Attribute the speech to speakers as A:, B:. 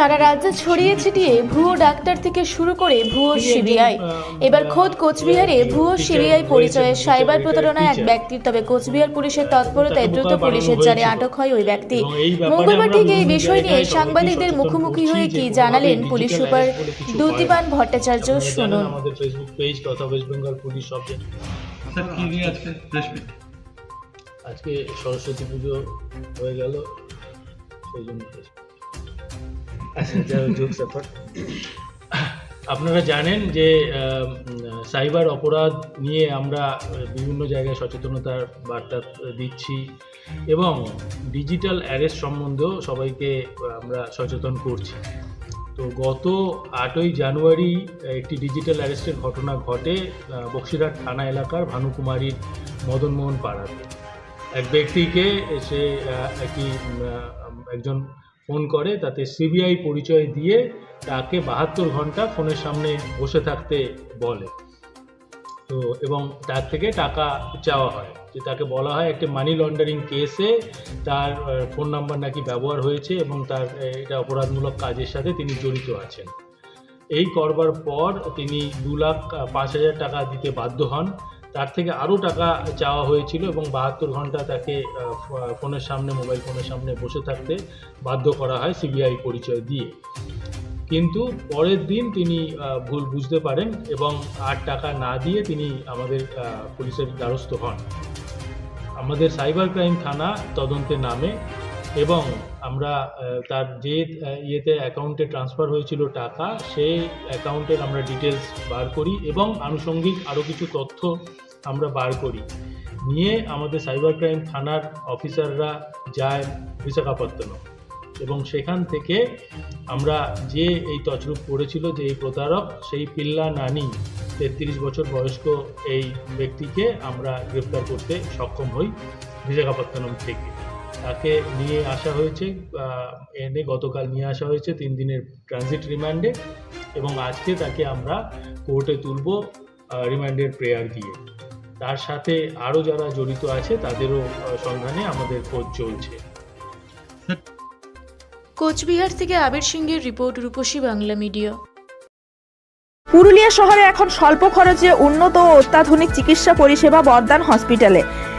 A: সারা রাজ্যে ছড়িয়ে ছিটিয়ে ভুয়ো ডাক্তার থেকে শুরু করে ভুয়ো সিবিআই। এবার খোদ কোচবিহারে ভুয়ো সিবিআই পরিচয়ে সাইবার প্রতারণায় এক ব্যক্তির তবে কোচবিহার পুলিশের তৎপরতায় দ্রুত পুলিশের জালে আটক হয় ওই ব্যক্তি। মঙ্গলবার থেকে এই বিষয় নিয়ে সাংবাদিকদের মুখোমুখি হয়ে কি জানালেন পুলিশ সুপার দ্যুতিমান ভট্টাচার্য শুনুন।
B: আজকে
C: সরস্বতী পুজো হয়ে গেল সেই জন্য আপনারা জানেন যে সাইবার অপরাধ নিয়ে আমরা বিভিন্ন জায়গায় সচেতনতার বার্তা দিচ্ছি এবং ডিজিটাল অ্যারেস্ট সম্বন্ধেও সবাইকে আমরা সচেতন করছি। তো গত আটই জানুয়ারি, একটি ডিজিটাল অ্যারেস্টের ঘটনা ঘটে বক্সিরহাট থানা এলাকার ভানুকুমারীর মদনমোহন পাড়াতে। এক ব্যক্তিকে সে একটি একজন ফোন করে, তাতে সিবিআই পরিচয় দিয়ে তাকে বাহাত্তর ঘণ্টা ফোনের সামনে বসে থাকতে বলে। তো, এবং তার থেকে টাকা চাওয়া হয়। যে তাকে বলা হয় একটি মানি লন্ডারিং কেসে তার ফোন নাম্বার নাকি ব্যবহার হয়েছে এবং তার এটা অপরাধমূলক কাজের সাথে তিনি জড়িত আছেন। এই করবার পর তিনি দু লাখ পাঁচ হাজার টাকা দিতে বাধ্য হন। তার থেকে আরও টাকা চাওয়া হয়েছিল এবং বাহাত্তর ঘণ্টা তাকে ফোনের সামনে, মোবাইল ফোনের সামনে বসে থাকতে বাধ্য করা হয় সিবিআই পরিচয় দিয়ে। কিন্তু পরের দিন তিনি ভুল বুঝতে পারেন এবং আর টাকা না দিয়ে তিনি আমাদের পুলিশের দ্বারস্থ হন। আমাদের সাইবার ক্রাইম থানা তদন্তে নামে এবং আমরা তার যে ইয়েতে অ্যাকাউন্টে ট্রান্সফার হয়েছিল টাকা, সেই অ্যাকাউন্টের আমরা ডিটেলস বার করি এবং আনুষঙ্গিক আরও কিছু তথ্য আমরা বার করি। নিয়ে আমাদের সাইবার ক্রাইম থানার অফিসাররা যায় বিশাখাপত্তনম এবং সেখান থেকে আমরা যে এই তছরূপ করেছিল, যে এই প্রতারক, সেই পিল্লা নানি, তেত্রিশ বছর বয়স্ক এই ব্যক্তিকে আমরা গ্রেপ্তার করতে সক্ষম হই বিশাখাপত্তনম থেকে। তাকে নিয়ে আসা হয়েছে আহ, এনে গতকাল নিয়ে আসা হয়েছে তিন দিনের ট্রানজিট রিমান্ডে এবং আজকে তাকে আমরা কোর্টে তুলব রিমান্ডের প্রেয়ার দিয়ে। তার সাথে আরও যারা জড়িত আছে তাদেরও সন্ধানে আমাদের খোঁজ চলছে।
A: কোচবিহার থেকে আবির সিংহের রিপোর্ট রূপসী বাংলা মিডিয়া।
D: পুরুলিয়া শহরে এখন স্বল্প খরচে উন্নত ও অত্যাধুনিক চিকিৎসা পরিষেবা বর্দান হসপিটালে।